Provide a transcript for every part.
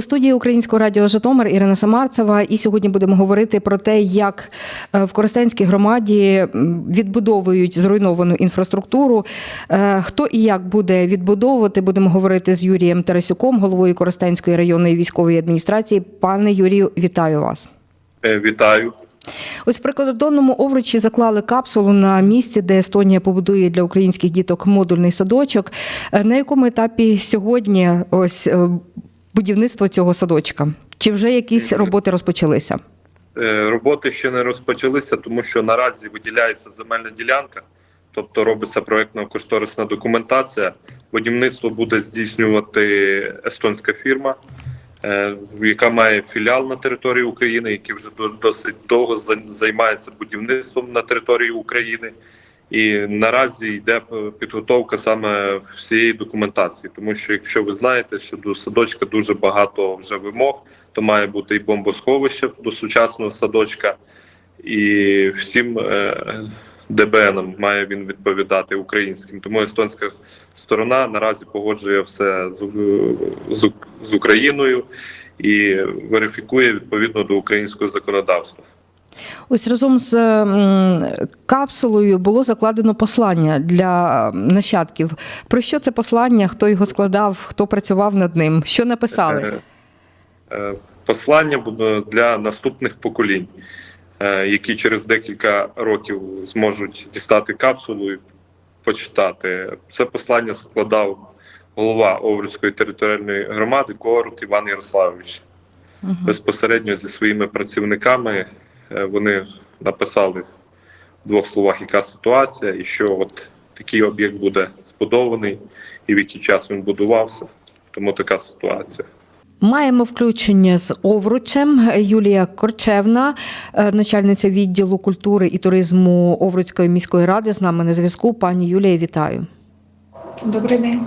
У студії Українського радіо Житомир Ірина Самарцева. І сьогодні будемо говорити про те, як е, в Коростенській громаді відбудовують зруйновану інфраструктуру. Е, Хто і як буде відбудовувати, будемо говорити з Юрієм Тарасюком, головою Коростенської районної військової адміністрації. Пане Юрію, вітаю вас. Е, Вітаю. Ось в прикордонному овручі заклали капсулу на місці, де Естонія побудує для українських діток модульний садочок. На якому етапі сьогодні ось будівництво цього садочка? Чи вже якісь роботи розпочалися? Е, Роботи ще не розпочалися, тому що наразі виділяється земельна ділянка, тобто робиться проєктно-кошторисна документація. Будівництво буде здійснювати естонська фірма, е, яка має філіал на території України, який вже досить довго за- займається будівництвом на території України. І наразі йде підготовка саме всієї документації, тому що якщо ви знаєте, що до садочка дуже багато вже вимог, то має бути і бомбосховище до сучасного садочка, і всім е, ДБНам має він відповідати українським. Тому естонська сторона наразі погоджує все з, з, з Україною і верифікує відповідно до українського законодавства. Ось разом з капсулою було закладено послання для нащадків. Про що це послання? Хто його складав, хто працював над ним? Що написали? Е, е, Послання буде для наступних поколінь, е, які через декілька років зможуть дістати капсулу і почитати. Це послання складав голова Овруцької територіальної громади Корот Іван Ярославович. Мгм. Безпосередньо зі своїми працівниками вони написали в двох словах, яка ситуація, і що от такий об'єкт буде збудований, і в який час він будувався. Тому така ситуація. Маємо включення з Овручем. Юлія Корчевна, е, начальниця відділу культури і туризму Овруцької міської ради, з нами на зв'язку. Пані Юлія, вітаю. Добрий день.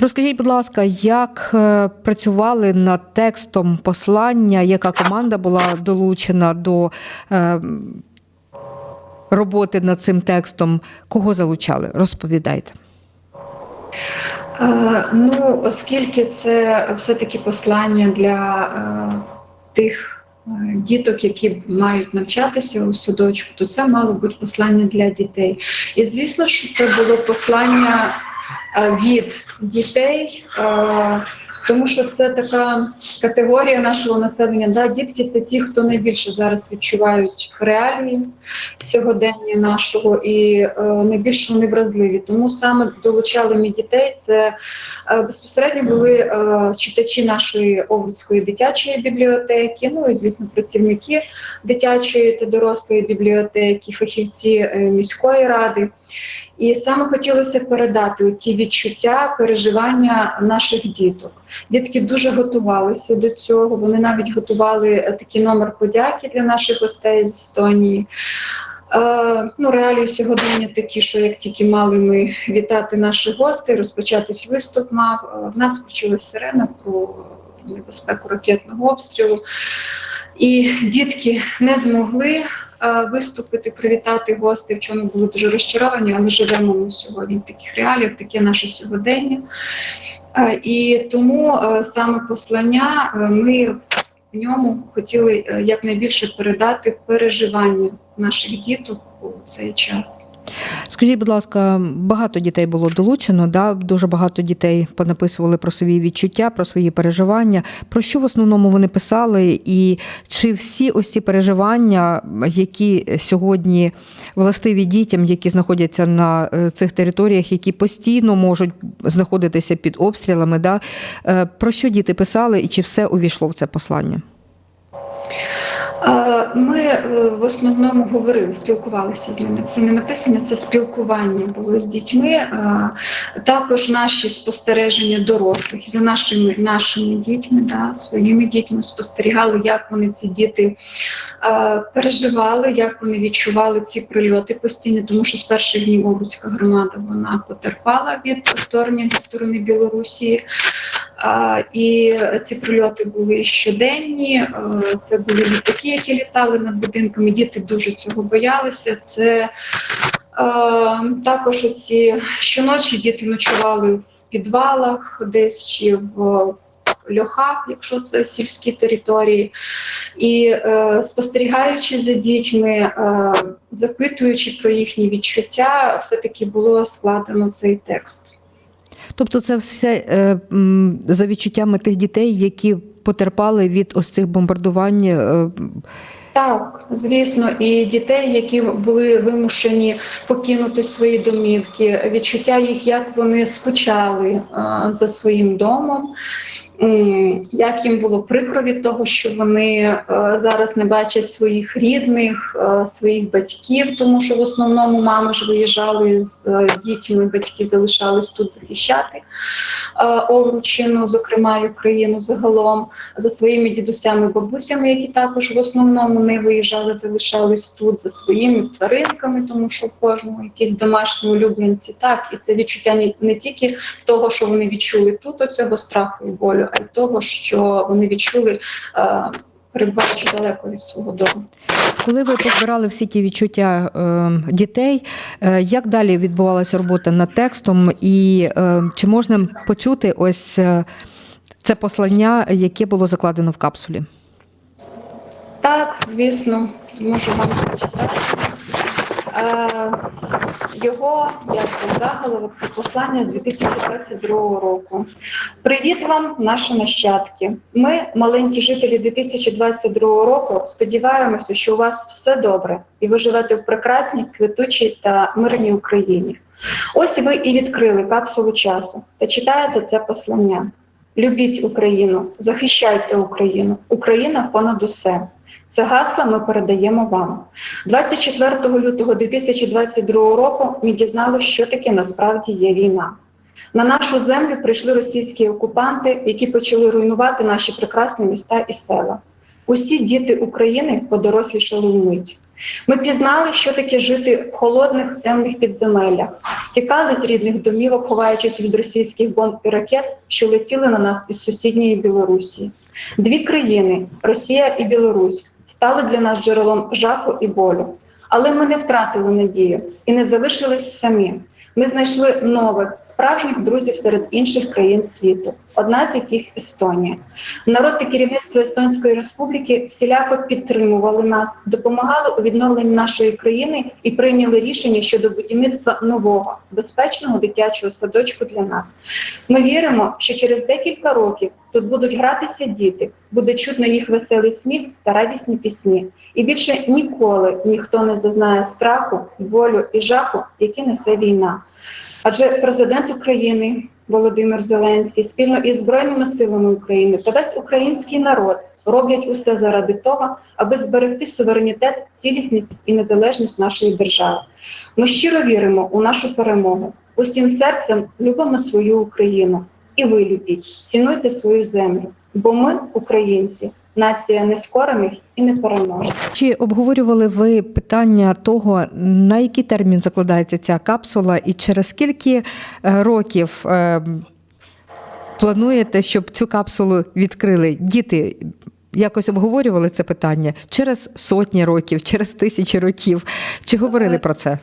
Розкажіть, будь ласка, як е, працювали над текстом послання, яка команда була долучена до е, роботи над цим текстом? Кого залучали? Розповідайте. Е, ну, оскільки це все-таки послання для тих діток, які мають навчатися у садочку, то це мало бути послання для дітей. І звісно, що це було послання від дітей. Тому що це така категорія нашого населення. Да, дітки це ті, хто найбільше зараз відчувають реалії сьогодення нашого і е, найбільш вони вразливі. Тому саме долучали ми дітей. Це е, безпосередньо були е, читачі нашої Овруцької дитячої бібліотеки. Ну і звісно, працівники дитячої та дорослої бібліотеки, фахівці е, міської ради. І саме хотілося передати ті відчуття, переживання наших діток. Дітки дуже готувалися до цього. Вони навіть готували е, такий номер подяки для наших гостей з Естонії. Е, ну, реалії сьогодення такі, що як тільки мали ми вітати наших гостей, розпочатись виступ мав. е, В нас включилася сирена про небезпеку ракетного обстрілу. І дітки не змогли виступити, привітати гостей, в чому були дуже розчаровані, але живемо ми сьогодні в таких реаліях, таке наше сьогодення. Е, І тому е, саме послання е, ми в ньому хотіли якнайбільше передати переживання наших діток у цей час. Скажіть, будь ласка, багато дітей було долучено, да? дуже багато дітей понаписували про свої відчуття, про свої переживання. Про що в основному вони писали, і чи всі ось ці переживання, які сьогодні властиві дітям, які знаходяться на е, цих територіях, які постійно можуть знаходитися під обстрілами, да? е, про що діти писали, і чи все увійшло в це послання? Ми е, в основному говорили, спілкувалися з ними. Це не написання, це спілкування було з дітьми. Також наші спостереження дорослих за нашими нашими дітьми, да, своїми дітьми спостерігали, як вони ці діти е, переживали, як вони відчували ці прильоти постійно, тому що з перших днів Овруцька громада вона потерпала від вторгнення зі сторони Білорусі. І ці прильоти були щоденні. е, Це були літаки, які літали над будинками. Діти дуже цього боялися. Це е, також оці щоночі діти ночували в підвалах, десь чи в, льохах, якщо це сільські території, і е, спостерігаючи за дітьми, е, запитуючи про їхні відчуття, все-таки було складено цей текст. Тобто, це все е, за відчуттями тих дітей, які потерпали від ось цих бомбардувань. е, Так, звісно, і дітей, які були вимушені покинути свої домівки, відчуття їх, як вони скучали за своїм домом, як їм було прикро від того, що вони е, зараз не бачать своїх рідних, е, своїх батьків, тому що в основному мами ж виїжджали з е, дітьми, батьки залишались тут захищати Овручину, зокрема і Україну загалом за своїми дідусями, бабусями, які також в основному не виїжджали, залишались тут за своїми тваринками, тому що в кожного якісь домашні улюбленці. Так, і це відчуття не, не тільки того, що вони відчули тут, оцього страху і болю, а й того, що вони відчули. Е, Перебуваючи далеко від свого дому, Коли ви позбирали всі ті відчуття е, дітей, е, як далі відбувалася робота над текстом, і е, чи можна почути ось е, це послання, яке було закладено в капсулі? так звісно, можу вам зачитати. Е, його як заголовок це послання з 2022 року. Привіт вам, наші нащадки. Ми, маленькі жителі 2022 року, сподіваємося, що у вас все добре, і ви живете в прекрасній, квітучій та мирній Україні. Ось ви і відкрили капсулу часу та читаєте це послання. Любіть Україну, захищайте Україну. Україна понад усе. Це гасло ми передаємо вам. 24 лютого 2022 року ми дізналися, що таке насправді є війна. На нашу землю прийшли російські окупанти, які почали руйнувати наші прекрасні міста і села. Усі діти України подорослішали вмить. Ми пізнали, що таке жити в холодних темних підземеллях, тікали з рідних домівок, ховаючись від російських бомб і ракет, що летіли на нас із сусідньої Білорусі. Дві країни Росія і Білорусь стали для нас джерелом жаху і болю. Але ми не втратили надію і не залишились самі. Ми знайшли нових справжніх друзів серед інших країн світу, одна з яких Естонія. Народ та керівництво Естонської республіки всіляко підтримували нас, допомагали у відновленні нашої країни і прийняли рішення щодо будівництва нового безпечного дитячого садочку для нас. Ми віримо, що через декілька років тут будуть гратися діти, буде чутно їх веселий сміх та радісні пісні. І більше ніколи ніхто не зазнає страху, болю і жаху, які несе війна. Адже президент України Володимир Зеленський спільно із Збройними силами України та весь український народ роблять усе заради того, аби зберегти суверенітет, цілісність і незалежність нашої держави. Ми щиро віримо у нашу перемогу. Усім серцем любимо свою Україну. І ви любіть, цінуйте свою землю, бо ми, українці, нація нескорених і непереможних. Чи обговорювали ви питання того, на який термін закладається ця капсула, і через скільки е, років е, плануєте, щоб цю капсулу відкрили? Діти якось обговорювали це питання через сотні років, через тисячі років? Чи говорили про це?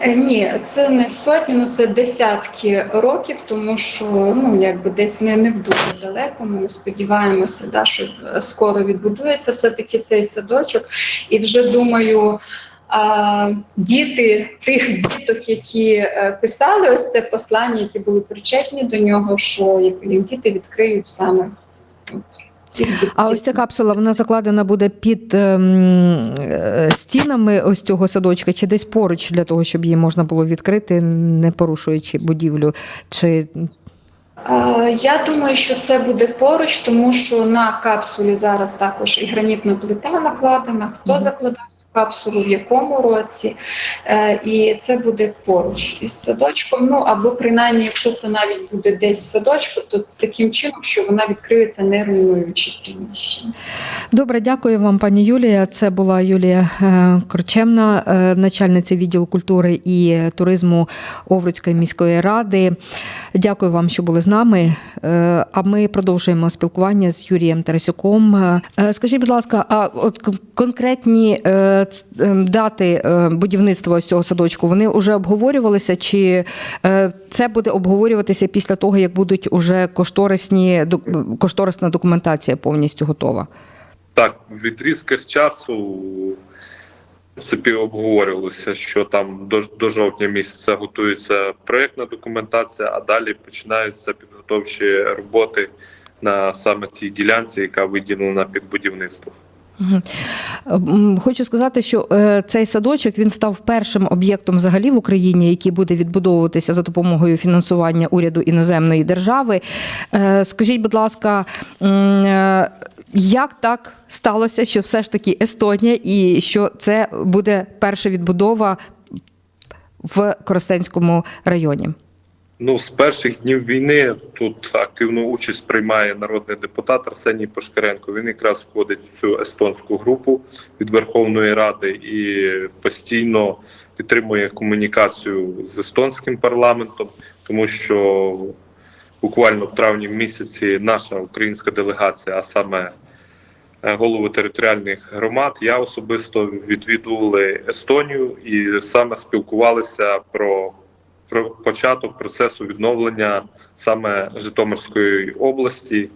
Е, Ні, це не сотні, ну це десятки років, тому що ну якби десь не, не в дуже далеко. Ми сподіваємося, да, що е, скоро відбудується все-таки цей садочок. І вже думаю, а, діти тих діток, які е, писали ось це послання, які були причетні до нього, що як діти відкриють саме. Дітей. А ось ця капсула вона закладена буде під ем, е, стінами ось цього садочка, чи десь поруч для того, щоб її можна було відкрити, не порушуючи будівлю, чи Я думаю, що це буде поруч, тому що на капсулі зараз також і гранітна плита накладена. Хто закладав капсулу, в якому році, Е, і це буде поруч із садочком. Ну або принаймні, якщо це навіть буде десь в садочку, то таким чином, що вона відкриється не руйнуючи приміщення. Добре, дякую вам, пані Юлія. Це була Юлія е, Корчемна, е, начальниця відділу культури і туризму Овруцької міської ради. Дякую вам, що були з нами. А ми продовжуємо спілкування з Юрієм Тарасюком. Скажіть, будь ласка, а от конкретні дати е, будівництва ось цього садочку, вони вже обговорювалися, чи е, це буде обговорюватися після того, як будуть уже кошторисні кошторисна документація повністю готова? Так, в відрізках часу в принципі обговорювалося, що там до, до жовтня місяця готується проєктна документація, а далі починаються підготовчі роботи на саме тій ділянці, яка виділена під будівництво. Мгм. М, Хочу сказати, що е, цей садочок він став першим об'єктом взагалі в Україні, який буде відбудовуватися за допомогою фінансування уряду іноземної держави. Е, Скажіть, будь ласка, е, як так сталося, що все ж таки Естонія, і що це буде перша відбудова в Коростенському районі? Ну, з перших днів війни тут активну участь приймає народний депутат Арсеній Пошкаренко. Він якраз входить в цю естонську групу від Верховної Ради і постійно підтримує комунікацію з естонським парламентом, тому що буквально в травні місяці наша українська делегація, а саме е, голови територіальних громад, я особисто відвідували Естонію і саме спілкувалися про про початок процесу відновлення саме Житомирської області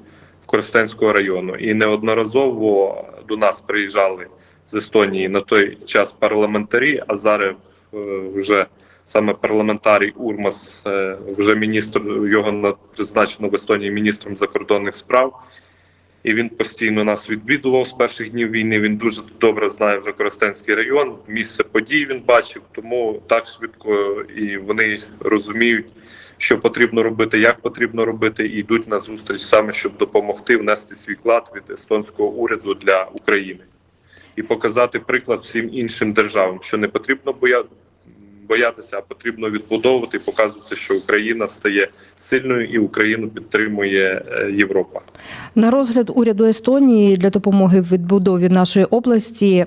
Коростенського району. І неодноразово до нас приїжджали з Естонії на той час парламентарі, а зараз е, вже саме парламентарій Урмас, е, вже міністр його на- призначено в Естонії міністром закордонних справ. І він постійно нас відвідував з перших днів війни. Він дуже добре знає вже Коростенський район, місце подій він бачив, тому так швидко і вони розуміють, що потрібно робити, як потрібно робити, і йдуть на зустріч саме, щоб допомогти внести свій вклад від естонського уряду для України і показати приклад всім іншим державам, що не потрібно боя- боятися, а потрібно відбудовувати і показувати, що Україна стає сильною і Україну підтримує е, Європа. На розгляд уряду Естонії для допомоги в відбудові нашої області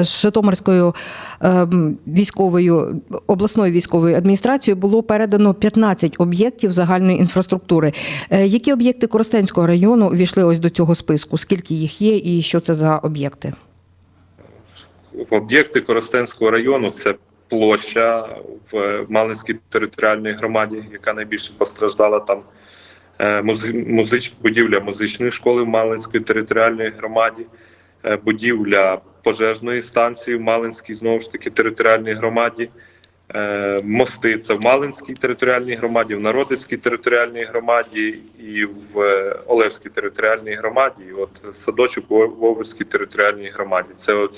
з Житомирською ем, військовою обласною військовою адміністрацією було передано 15 об'єктів загальної інфраструктури. Е, Які об'єкти Коростенського району увійшли ось до цього списку? Скільки їх є, і що це за об'єкти? об'єкти Коростенського району це площа в Малинській територіальній громаді, яка найбільше постраждала там. Е, Музич, будівля музичної школи в Малинській територіальній громаді, е, будівля пожежної станції в Малинській знову ж таки територіальній громаді, е, мости це в Малинській територіальній громаді, в Народицькій територіальній громаді і в е, Олевській територіальній громаді. І от садочок в в територіальній громаді. Це от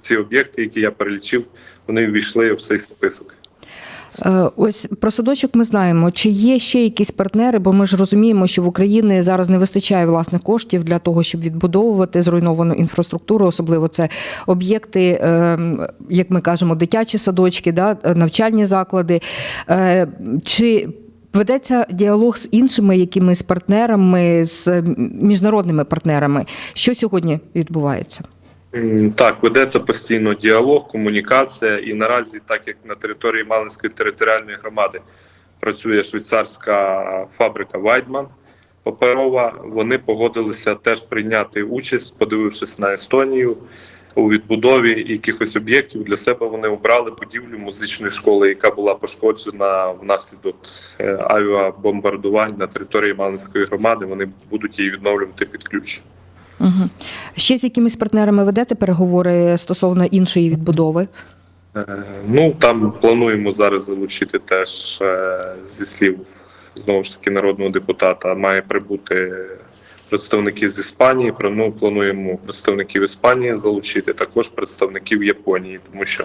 ці об'єкти, які я перелічив, вони ввійшли в цей список. Е, Ось про садочок ми знаємо. Чи є ще якісь партнери? Бо ми ж розуміємо, що в Україні зараз не вистачає власних коштів для того, щоб відбудовувати зруйновану інфраструктуру, особливо це об'єкти, ем, як ми кажемо, дитячі садочки, да, навчальні заклади. Е, Чи ведеться діалог з іншими якимись партнерами, з міжнародними партнерами? Що сьогодні відбувається? Так, ведеться постійно діалог, комунікація, і наразі, так як на території Малинської територіальної громади працює швейцарська фабрика Вайдман паперова, вони погодилися теж прийняти участь, подивившись на Естонію у відбудові якихось об'єктів. Для себе вони обрали будівлю музичної школи, яка була пошкоджена внаслідок е, авіабомбардувань на території Малинської громади. Вони будуть її відновлювати під ключ. Угу. Ще з якимись партнерами ведете переговори стосовно іншої відбудови? Е, Ну там плануємо зараз залучити теж е, зі слів знову ж таки народного депутата. Має прибути представники з Іспанії. Ну, плануємо представників Іспанії залучити, також представників Японії, тому що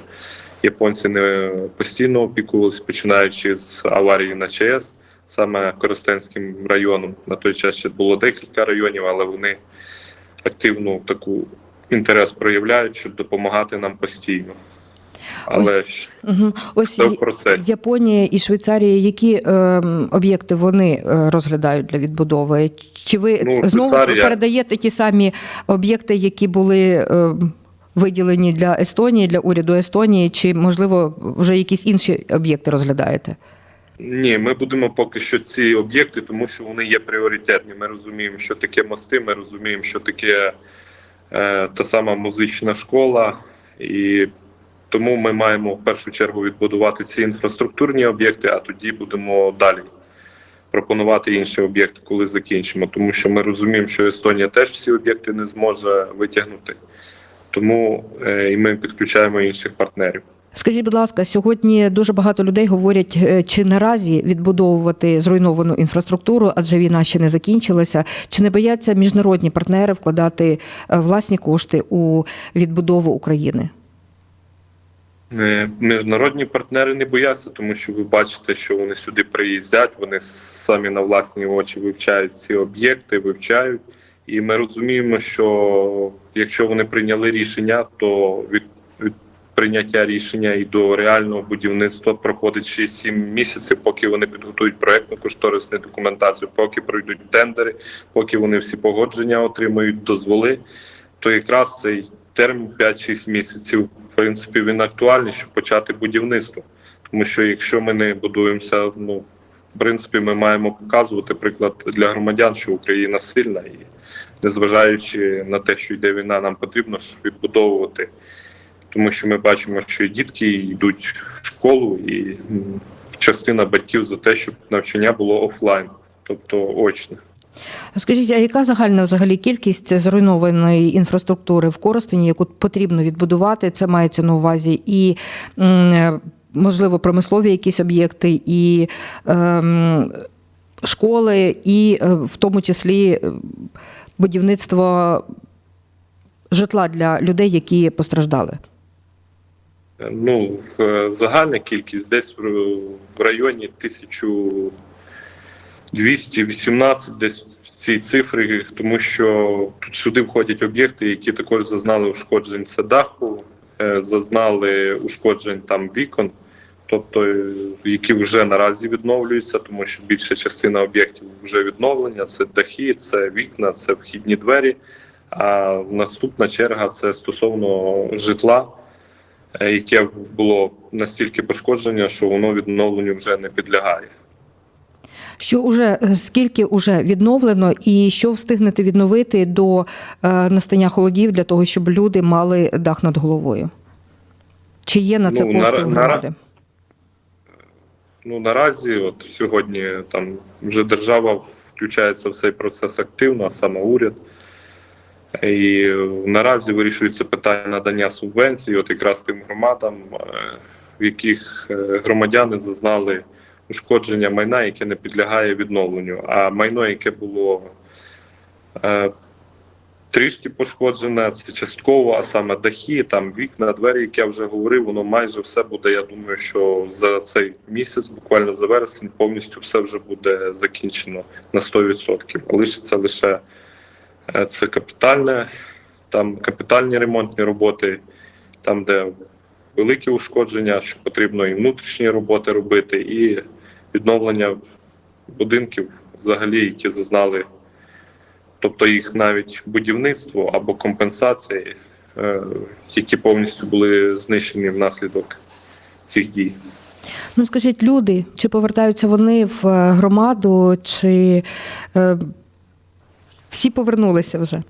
японці не постійно опікувалися, починаючи з аварії на ЧАЕС, саме Коростенським районом. На той час ще було декілька районів, але вони активну таку інтерес проявляють, щоб допомагати нам постійно. Але ж Угу. Ось це в процесі. Японія і Швейцарія, які е, об'єкти вони е, розглядають для відбудови? Чи ви Ну, знову Швейцарія- передаєте ті самі об'єкти, які були е, виділені для Естонії, для уряду Естонії, чи можливо вже якісь інші об'єкти розглядаєте? Ні, ми будемо поки що ці об'єкти, тому що вони є пріоритетні. Ми розуміємо, що таке мости, ми розуміємо, що таке е, та сама музична школа, І тому ми маємо в першу чергу відбудувати ці інфраструктурні об'єкти, а тоді будемо далі пропонувати інші об'єкти, коли закінчимо. Тому що ми розуміємо, що Естонія теж всі об'єкти не зможе витягнути. Тому е, і ми підключаємо інших партнерів. Скажіть, будь ласка, сьогодні дуже багато людей говорять, е, чи наразі відбудовувати зруйновану інфраструктуру, адже війна ще не закінчилася. Чи не бояться міжнародні партнери вкладати е, власні кошти у відбудову України? Е, Міжнародні партнери не бояться, тому що ви бачите, що вони сюди приїздять, вони самі на власні очі вивчають ці об'єкти, вивчають. І ми розуміємо, що якщо вони прийняли рішення, то від, від прийняття рішення і до реального будівництва проходить 6-7 місяців, поки вони підготують проектну кошторисну документацію, поки пройдуть тендери, поки вони всі погодження отримують, дозволи, то якраз цей термін 5-6 місяців, в принципі, він актуальний, щоб почати будівництво. Тому що якщо ми не будуємося, ну в принципі, ми маємо показувати приклад для громадян, що Україна сильна, і незважаючи на те, що йде війна, нам потрібно ж відбудовувати, тому що ми бачимо, що дітки йдуть в школу, і частина батьків за те, щоб навчання було офлайн, тобто очне. Скажіть, а яка загальна взагалі кількість зруйнованої інфраструктури в Коростені, яку потрібно відбудувати? Це мається на увазі і можливо промислові якісь об'єкти, і ем, школи, і е, в тому числі е, будівництво житла для людей, які постраждали. Ну, е, загальна кількість десь в районі 1218, десь в цій цифрі, тому що тут сюди входять об'єкти, які також зазнали ушкоджень це даху, е, зазнали ушкоджень там вікон, тобто е, які вже наразі відновлюються, тому що більша частина об'єктів вже відновлення: це дахи, це вікна, це вхідні двері. А наступна черга це стосовно житла яке було настільки пошкодження, що воно відновленню вже не підлягає. Що уже е, скільки уже відновлено, і що встигнете відновити до е, настання холодів для того, щоб люди мали дах над головою? Чи є на це Ну, кошти на- у на- громади? Ну наразі, от сьогодні там вже держава включається в цей процес активно, а саме уряд. І наразі вирішується питання надання субвенцій, от якраз тим громадам, е, в яких е, громадяни зазнали ушкодження майна, яке не підлягає відновленню. А майно, яке було е, трішки пошкоджене, це частково, а саме дахи, там вікна, двері, як я вже говорив, воно майже все буде. Я думаю, що за цей місяць, буквально за вересень, повністю все вже буде закінчено на 100%. Лишиться лише це капітальне, там капітальні ремонтні роботи, там, де великі ушкодження, що потрібно і внутрішні роботи робити, і відновлення будинків, взагалі, які зазнали, тобто їх навіть будівництво або компенсації, е, які повністю були знищені внаслідок цих дій. Ну скажіть, люди, чи повертаються вони в е, громаду, чи е, всі повернулися вже?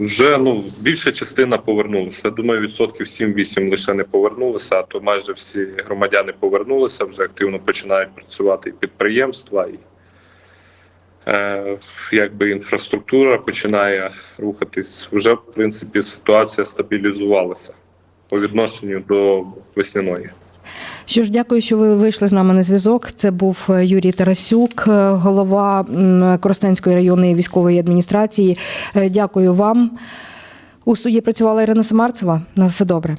Вже ну більша частина повернулася. Думаю, відсотків 7-8 лише не повернулися, а то майже всі громадяни повернулися, вже активно починають працювати і підприємства, і е, якби інфраструктура починає рухатись. Вже в принципі ситуація стабілізувалася по відношенню до весняної. Що ж, дякую, що ви вийшли з нами на зв'язок. Це був е, Юрій Тарасюк, е, голова Коростенської районної військової адміністрації. Е, Дякую вам. У студії працювала Ірина Самарцева. На все добре.